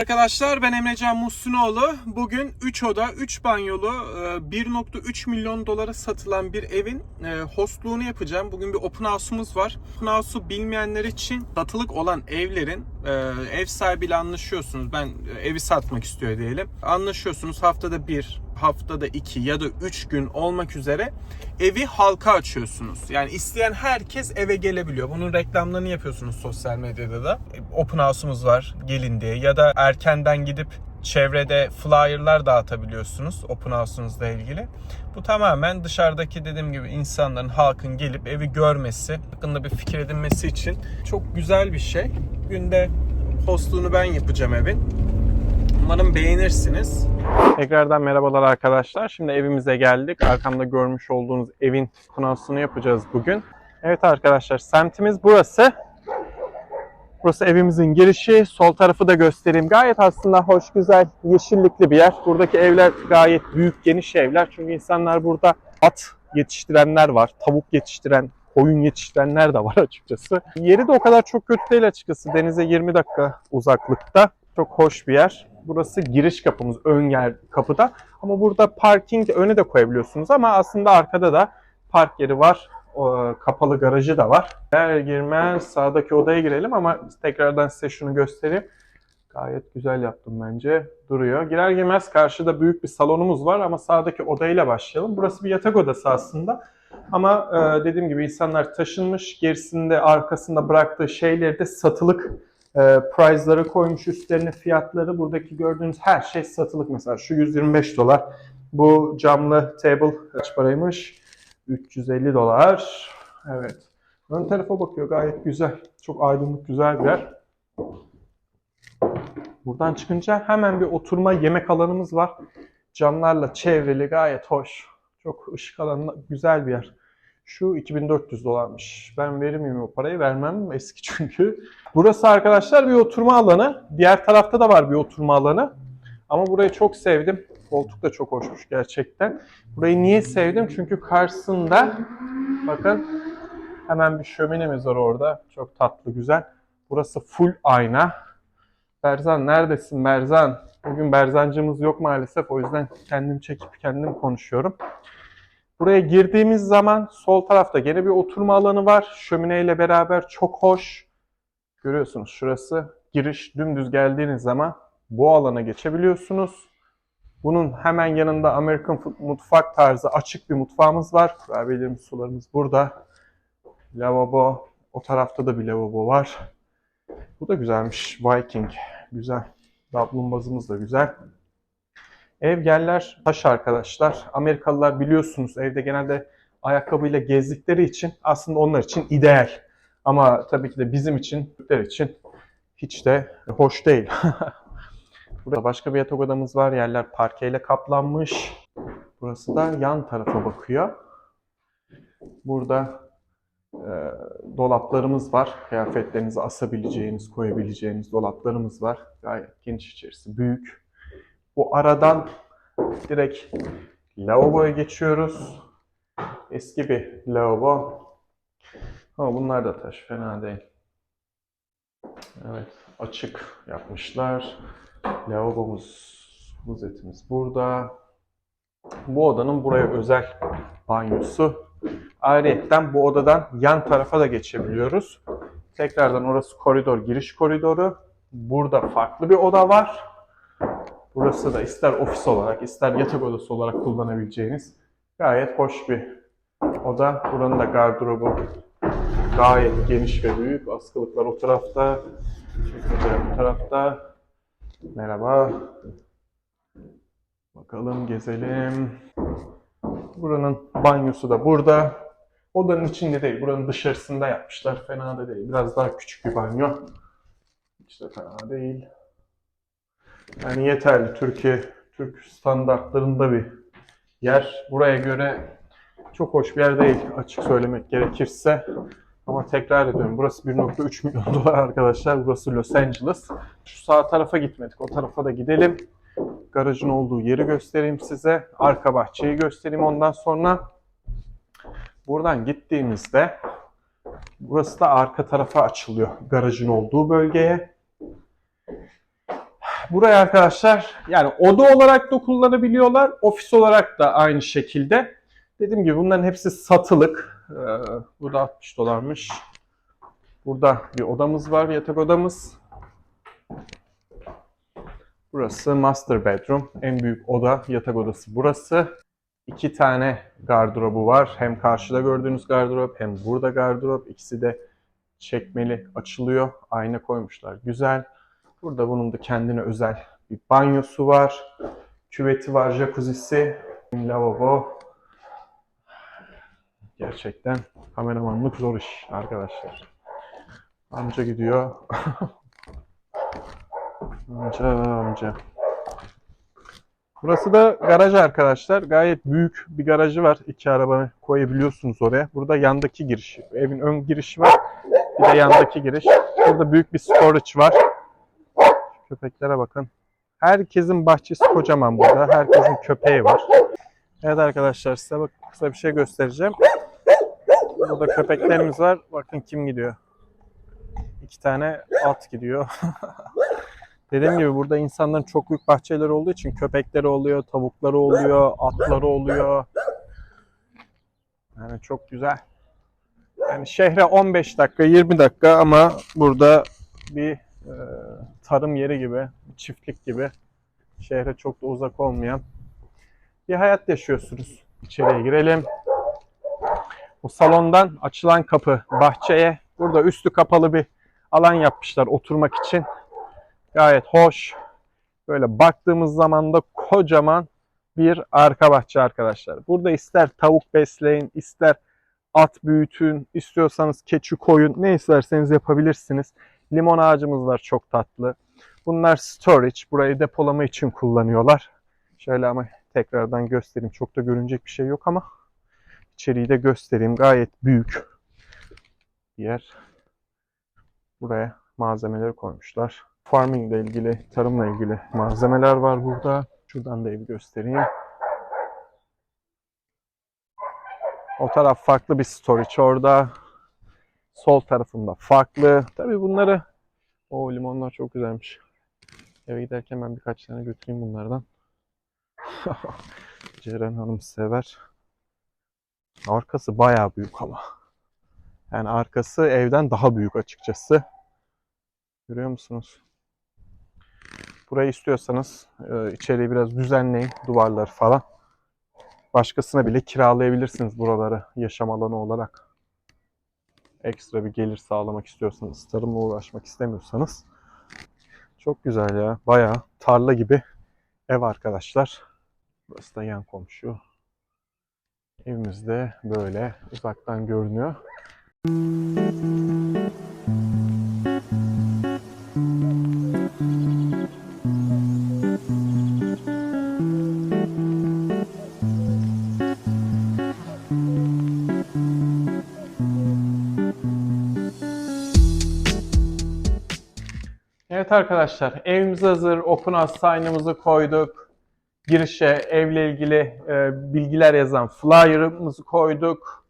Arkadaşlar ben Emrecan Muslunoğlu. Bugün 3 oda, 3 banyolu, e, 1.3 milyon dolara satılan bir evin e, hostluğunu yapacağım. Bugün bir open house'umuz var. Open house'u bilmeyenler için satılık olan evlerin e, ev sahibiyle anlaşıyorsunuz. Ben e, evi satmak istiyor diyelim. Anlaşıyorsunuz haftada bir, haftada iki ya da üç gün olmak üzere evi halka açıyorsunuz. Yani isteyen herkes eve gelebiliyor. Bunun reklamlarını yapıyorsunuz sosyal medyada da. Open house'umuz var gelin diye ya da erkenden gidip çevrede flyer'lar dağıtabiliyorsunuz open house'unuzla ilgili. Bu tamamen dışarıdaki dediğim gibi insanların, halkın gelip evi görmesi, hakkında bir fikir edinmesi için çok güzel bir şey. Günde hostluğunu ben yapacağım evin. Umarım beğenirsiniz. Tekrardan merhabalar arkadaşlar. Şimdi evimize geldik. Arkamda görmüş olduğunuz evin konasını yapacağız bugün. Evet arkadaşlar semtimiz burası. Burası evimizin girişi. Sol tarafı da göstereyim. Gayet aslında hoş, güzel, yeşillikli bir yer. Buradaki evler gayet büyük, geniş evler. Çünkü insanlar burada at yetiştirenler var. Tavuk yetiştiren, koyun yetiştirenler de var açıkçası. Yeri de o kadar çok kötü değil açıkçası. Denize 20 dakika uzaklıkta. Çok hoş bir yer. Burası giriş kapımız, ön yer kapıda. Ama burada parking öne de koyabiliyorsunuz ama aslında arkada da park yeri var. O, kapalı garajı da var. Eğer girmez sağdaki odaya girelim ama tekrardan size şunu göstereyim. Gayet güzel yaptım bence. Duruyor. Girer girmez karşıda büyük bir salonumuz var ama sağdaki odayla başlayalım. Burası bir yatak odası aslında. Ama e, dediğim gibi insanlar taşınmış. Gerisinde arkasında bıraktığı şeyleri de satılık e, price'ları koymuş üstlerine fiyatları. Buradaki gördüğünüz her şey satılık. Mesela şu 125 dolar. Bu camlı table kaç paraymış? 350 dolar. Evet. Ön tarafa bakıyor gayet güzel. Çok aydınlık güzel bir yer. Buradan çıkınca hemen bir oturma yemek alanımız var. Camlarla çevrili gayet hoş. Çok ışık alanı güzel bir yer. Şu 2400 dolarmış. Ben verir o parayı? Vermem. Eski çünkü. Burası arkadaşlar bir oturma alanı. Diğer tarafta da var bir oturma alanı. Ama burayı çok sevdim. Koltuk da çok hoşmuş gerçekten. Burayı niye sevdim? Çünkü karşısında bakın hemen bir şöminemiz var orada. Çok tatlı, güzel. Burası full ayna. Berzan neredesin Berzan? Bugün Berzancımız yok maalesef. O yüzden kendim çekip kendim konuşuyorum. Buraya girdiğimiz zaman sol tarafta gene bir oturma alanı var. Şömineyle beraber çok hoş. Görüyorsunuz şurası giriş dümdüz geldiğiniz zaman bu alana geçebiliyorsunuz. Bunun hemen yanında Amerikan mutfak tarzı açık bir mutfağımız var. Kurabiyelerimiz, sularımız burada. Lavabo. O tarafta da bir lavabo var. Bu da güzelmiş. Viking. Güzel. Dablumbazımız da güzel. Ev yerler taş arkadaşlar. Amerikalılar biliyorsunuz evde genelde ayakkabıyla gezdikleri için aslında onlar için ideal. Ama tabii ki de bizim için, Türkler için hiç de hoş değil. Burada başka bir yatak odamız var. Yerler parkeyle kaplanmış. Burası da yan tarafa bakıyor. Burada e, dolaplarımız var. Kıyafetlerinizi asabileceğiniz, koyabileceğiniz dolaplarımız var. Gayet geniş içerisi, büyük. Bu aradan direkt lavaboya geçiyoruz. Eski bir lavabo. Ama bunlar da taş, fena değil. Evet, açık yapmışlar. Lavabomuz, buzetimiz burada. Bu odanın buraya özel banyosu. Ayrıca bu odadan yan tarafa da geçebiliyoruz. Tekrardan orası koridor, giriş koridoru. Burada farklı bir oda var. Burası da ister ofis olarak, ister yatak odası olarak kullanabileceğiniz gayet hoş bir oda. Buranın da gardırobu gayet geniş ve büyük. Askılıklar o tarafta, çekmeceler bu tarafta. Merhaba. Bakalım gezelim. Buranın banyosu da burada. Odanın içinde değil, buranın dışarısında yapmışlar. Fena da değil. Biraz daha küçük bir banyo. Hiç de fena değil. Yani yeterli. Türkiye, Türk standartlarında bir yer. Buraya göre çok hoş bir yer değil açık söylemek gerekirse. Ama tekrar ediyorum burası 1.3 milyon dolar arkadaşlar. Burası Los Angeles. Şu sağ tarafa gitmedik. O tarafa da gidelim. Garajın olduğu yeri göstereyim size. Arka bahçeyi göstereyim ondan sonra. Buradan gittiğimizde burası da arka tarafa açılıyor. Garajın olduğu bölgeye. Buraya arkadaşlar yani oda olarak da kullanabiliyorlar. Ofis olarak da aynı şekilde. Dediğim gibi bunların hepsi satılık. Ee, bu da 60 dolarmış. Burada bir odamız var, yatak odamız. Burası master bedroom. En büyük oda, yatak odası burası. İki tane gardırobu var. Hem karşıda gördüğünüz gardırop hem burada gardırop. İkisi de çekmeli açılıyor. Ayna koymuşlar. Güzel. Burada bunun da kendine özel bir banyosu var. Küveti var, jacuzzi'si, lavabo. Gerçekten kameramanlık zor iş arkadaşlar. Amca gidiyor. amca amca. Burası da garaj arkadaşlar. Gayet büyük bir garajı var. İki arabanı koyabiliyorsunuz oraya. Burada yandaki giriş. Evin ön girişi var. Bir de yandaki giriş. Burada büyük bir storage var. Köpeklere bakın. Herkesin bahçesi kocaman burada. Herkesin köpeği var. Evet arkadaşlar size bak kısa bir şey göstereceğim. Burada köpeklerimiz var. Bakın kim gidiyor. İki tane at gidiyor. Dediğim gibi burada insanların çok büyük bahçeleri olduğu için köpekleri oluyor, tavukları oluyor, atları oluyor. Yani çok güzel. Yani şehre 15 dakika, 20 dakika ama burada bir e, tarım yeri gibi, çiftlik gibi şehre çok da uzak olmayan bir hayat yaşıyorsunuz. İçeriye girelim. Bu salondan açılan kapı bahçeye. Burada üstü kapalı bir alan yapmışlar oturmak için. Gayet hoş. Böyle baktığımız zaman da kocaman bir arka bahçe arkadaşlar. Burada ister tavuk besleyin, ister at büyütün, istiyorsanız keçi koyun, ne isterseniz yapabilirsiniz. Limon ağacımız var çok tatlı. Bunlar storage, burayı depolama için kullanıyorlar. Şöyle ama tekrardan göstereyim. Çok da görünecek bir şey yok ama içeriği de göstereyim. Gayet büyük bir yer. Buraya malzemeleri koymuşlar. Farming ile ilgili, tarımla ilgili malzemeler var burada. Şuradan da evi göstereyim. O taraf farklı bir storage orada. Sol tarafında farklı. Tabii bunları o limonlar çok güzelmiş. Eve giderken ben birkaç tane götüreyim bunlardan. Ceren Hanım sever. Arkası bayağı büyük ama. Yani arkası evden daha büyük açıkçası. Görüyor musunuz? Burayı istiyorsanız e, içeriği biraz düzenleyin. Duvarlar falan. Başkasına bile kiralayabilirsiniz buraları yaşam alanı olarak. Ekstra bir gelir sağlamak istiyorsanız, tarımla uğraşmak istemiyorsanız. Çok güzel ya. Bayağı tarla gibi ev arkadaşlar. Burası da yan komşu. Evimiz de böyle uzaktan görünüyor. Evet arkadaşlar evimiz hazır. Open House sign'ımızı koyduk. Girişe evle ilgili e, bilgiler yazan flyer'ımızı koyduk.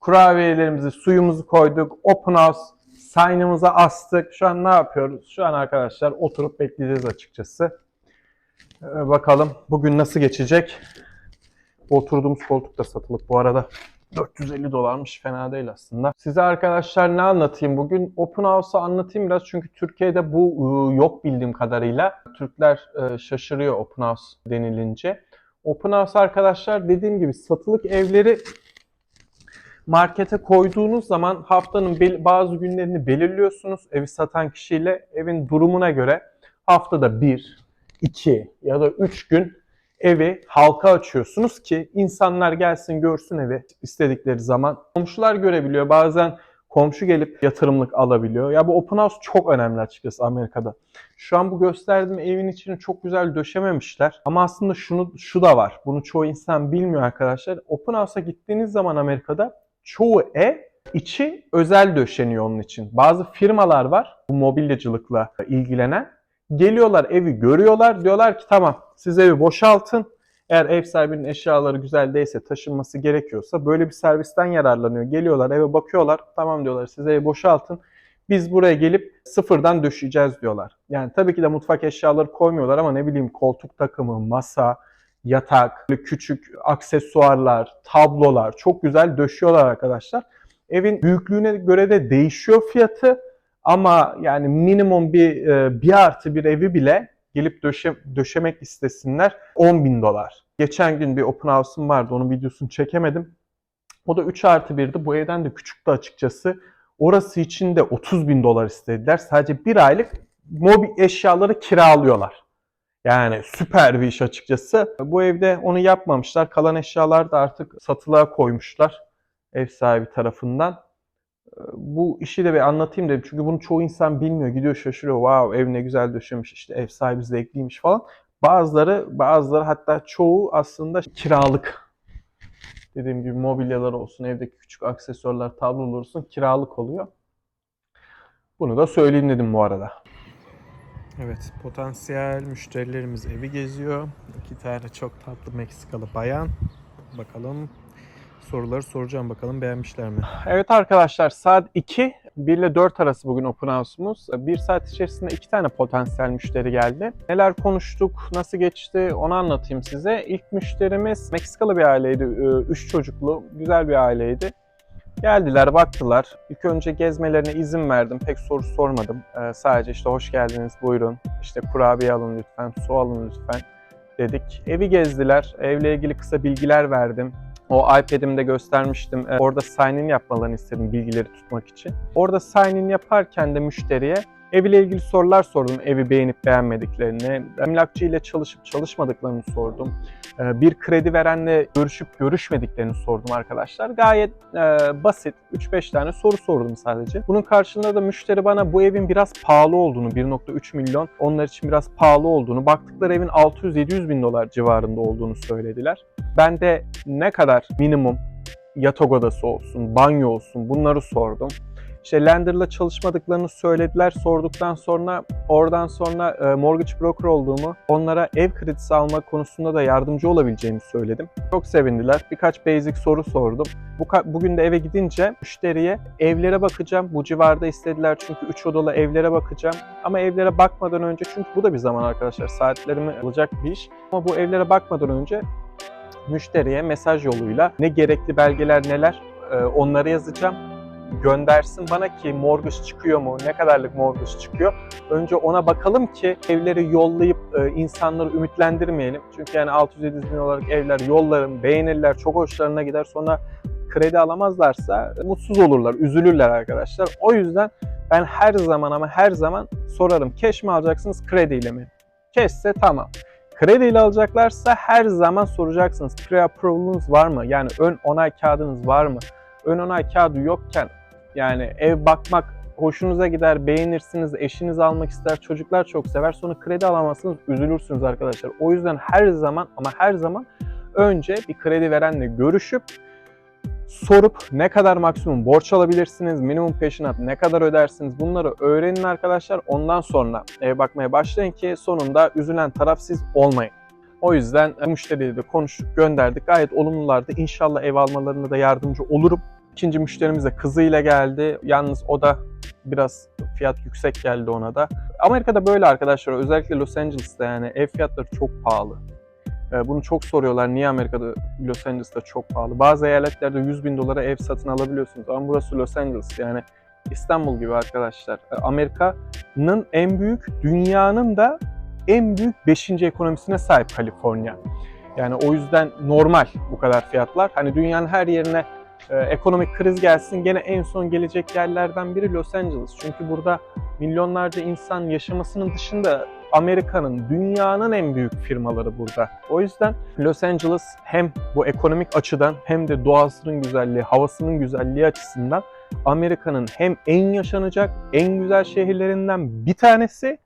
Kurabiyelerimizi, suyumuzu koyduk. Open House sign'ımızı astık. Şu an ne yapıyoruz? Şu an arkadaşlar oturup bekleyeceğiz açıkçası. E, bakalım bugün nasıl geçecek? Oturduğumuz koltuk da satılık bu arada. 450 dolarmış fena değil aslında. Size arkadaşlar ne anlatayım bugün? Open House'u anlatayım biraz çünkü Türkiye'de bu ıı, yok bildiğim kadarıyla. Türkler ıı, şaşırıyor Open House denilince. Open House arkadaşlar dediğim gibi satılık evleri markete koyduğunuz zaman haftanın bazı günlerini belirliyorsunuz. Evi satan kişiyle evin durumuna göre haftada 1, 2 ya da 3 gün evi halka açıyorsunuz ki insanlar gelsin görsün evi istedikleri zaman. Komşular görebiliyor. Bazen komşu gelip yatırımlık alabiliyor. Ya bu open house çok önemli açıkçası Amerika'da. Şu an bu gösterdiğim evin içini çok güzel döşememişler. Ama aslında şunu şu da var. Bunu çoğu insan bilmiyor arkadaşlar. Open house'a gittiğiniz zaman Amerika'da çoğu ev içi özel döşeniyor onun için. Bazı firmalar var bu mobilyacılıkla ilgilenen. Geliyorlar evi görüyorlar. Diyorlar ki tamam siz evi boşaltın. Eğer ev sahibinin eşyaları güzel değilse taşınması gerekiyorsa böyle bir servisten yararlanıyor. Geliyorlar eve bakıyorlar. Tamam diyorlar siz evi boşaltın. Biz buraya gelip sıfırdan döşeyeceğiz diyorlar. Yani tabii ki de mutfak eşyaları koymuyorlar ama ne bileyim koltuk takımı, masa, yatak, küçük aksesuarlar, tablolar çok güzel döşüyorlar arkadaşlar. Evin büyüklüğüne göre de değişiyor fiyatı ama yani minimum bir e, bir artı bir evi bile gelip döşe, döşemek istesinler 10 bin dolar. Geçen gün bir open house'um vardı onun videosunu çekemedim. O da 3 artı 1'di. Bu evden de küçüktü açıkçası. Orası için de 30 bin dolar istediler. Sadece bir aylık mobil eşyaları kiralıyorlar. Yani süper bir iş açıkçası. Bu evde onu yapmamışlar. Kalan eşyalar da artık satılığa koymuşlar ev sahibi tarafından. Bu işi de bir anlatayım dedim. Çünkü bunu çoğu insan bilmiyor. Gidiyor şaşırıyor. Wow ev ne güzel döşemiş işte ev sahibi zevkliymiş falan. Bazıları bazıları hatta çoğu aslında kiralık. Dediğim gibi mobilyalar olsun, evdeki küçük aksesuarlar, tablolar olsun kiralık oluyor. Bunu da söyleyeyim dedim bu arada. Evet, potansiyel müşterilerimiz evi geziyor. İki tane çok tatlı Meksikalı bayan. Bakalım soruları soracağım bakalım beğenmişler mi? Evet arkadaşlar saat 2, 1 ile 4 arası bugün open house'umuz. 1 saat içerisinde iki tane potansiyel müşteri geldi. Neler konuştuk, nasıl geçti onu anlatayım size. İlk müşterimiz Meksikalı bir aileydi. 3 çocuklu, güzel bir aileydi. Geldiler, baktılar. İlk önce gezmelerine izin verdim. Pek soru sormadım. Ee, sadece işte hoş geldiniz, buyurun. İşte kurabiye alın lütfen, su alın lütfen dedik. Evi gezdiler. Evle ilgili kısa bilgiler verdim. O iPad'imde göstermiştim. Ee, Orada sign in yapmalarını istedim bilgileri tutmak için. Orada sign in yaparken de müşteriye eviyle ilgili sorular sordum. Evi beğenip beğenmediklerini, emlakçı ile çalışıp çalışmadıklarını sordum. Ee, Bir kredi verenle görüşüp görüşmediklerini sordum arkadaşlar. Gayet e, basit 3-5 tane soru sordum sadece. Bunun karşılığında da müşteri bana bu evin biraz pahalı olduğunu, 1.3 milyon onlar için biraz pahalı olduğunu, baktıkları evin 600-700 bin dolar civarında olduğunu söylediler. Ben de ne kadar minimum yatak odası olsun, banyo olsun bunları sordum. İşte lender'la çalışmadıklarını söylediler. Sorduktan sonra oradan sonra e, mortgage broker olduğumu, onlara ev kredisi alma konusunda da yardımcı olabileceğimi söyledim. Çok sevindiler. Birkaç basic soru sordum. Bu bugün de eve gidince müşteriye evlere bakacağım. Bu civarda istediler çünkü 3 odalı evlere bakacağım. Ama evlere bakmadan önce çünkü bu da bir zaman arkadaşlar saatlerimi alacak bir iş. Ama bu evlere bakmadan önce müşteriye mesaj yoluyla ne gerekli belgeler neler e, onları yazacağım. Göndersin bana ki mortgage çıkıyor mu, ne kadarlık mortgage çıkıyor. Önce ona bakalım ki evleri yollayıp e, insanları ümitlendirmeyelim. Çünkü yani 600-700 bin dolarlık evler yollarım, beğenirler, çok hoşlarına gider. Sonra kredi alamazlarsa mutsuz olurlar, üzülürler arkadaşlar. O yüzden ben her zaman ama her zaman sorarım. Cash mi alacaksınız, krediyle mi? Cash'se tamam. Krediyle alacaklarsa her zaman soracaksınız. Pre-approval'ınız var mı? Yani ön onay kağıdınız var mı? Ön onay kağıdı yokken yani ev bakmak hoşunuza gider, beğenirsiniz, eşiniz almak ister, çocuklar çok sever. Sonra kredi alamazsınız, üzülürsünüz arkadaşlar. O yüzden her zaman ama her zaman önce bir kredi verenle görüşüp sorup ne kadar maksimum borç alabilirsiniz, minimum peşinat ne kadar ödersiniz bunları öğrenin arkadaşlar. Ondan sonra ev bakmaya başlayın ki sonunda üzülen taraf siz olmayın. O yüzden e, müşteriyle de konuştuk, gönderdik. Gayet olumlulardı. İnşallah ev almalarına da yardımcı olurum. İkinci müşterimiz de kızıyla geldi. Yalnız o da biraz fiyat yüksek geldi ona da. Amerika'da böyle arkadaşlar. Özellikle Los Angeles'ta yani ev fiyatları çok pahalı. Ee, Bunu çok soruyorlar. Niye Amerika'da Los Angeles'ta çok pahalı? Bazı eyaletlerde 100 bin dolara ev satın alabiliyorsunuz. Ama burası Los Angeles yani İstanbul gibi arkadaşlar. Ee, Amerika'nın en büyük, dünyanın da en büyük 5. ekonomisine sahip Kaliforniya. Yani o yüzden normal bu kadar fiyatlar. Hani dünyanın her yerine e, ekonomik kriz gelsin gene en son gelecek yerlerden biri Los Angeles. Çünkü burada milyonlarca insan yaşamasının dışında Amerika'nın, dünyanın en büyük firmaları burada. O yüzden Los Angeles hem bu ekonomik açıdan hem de doğasının güzelliği, havasının güzelliği açısından Amerika'nın hem en yaşanacak, en güzel şehirlerinden bir tanesi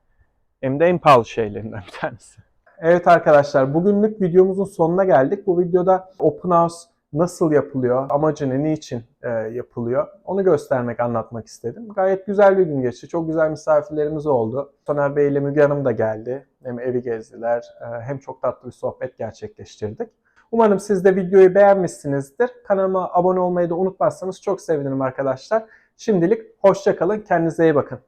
hem de en pahalı şehirlerinden bir tanesi. Evet arkadaşlar bugünlük videomuzun sonuna geldik. Bu videoda Open House nasıl yapılıyor, amacı ne, niçin e, yapılıyor onu göstermek, anlatmak istedim. Gayet güzel bir gün geçti. Çok güzel misafirlerimiz oldu. Soner Bey ile Müge Hanım da geldi. Hem evi gezdiler e, hem çok tatlı bir sohbet gerçekleştirdik. Umarım siz de videoyu beğenmişsinizdir. Kanalıma abone olmayı da unutmazsanız çok sevinirim arkadaşlar. Şimdilik hoşça kalın. Kendinize iyi bakın.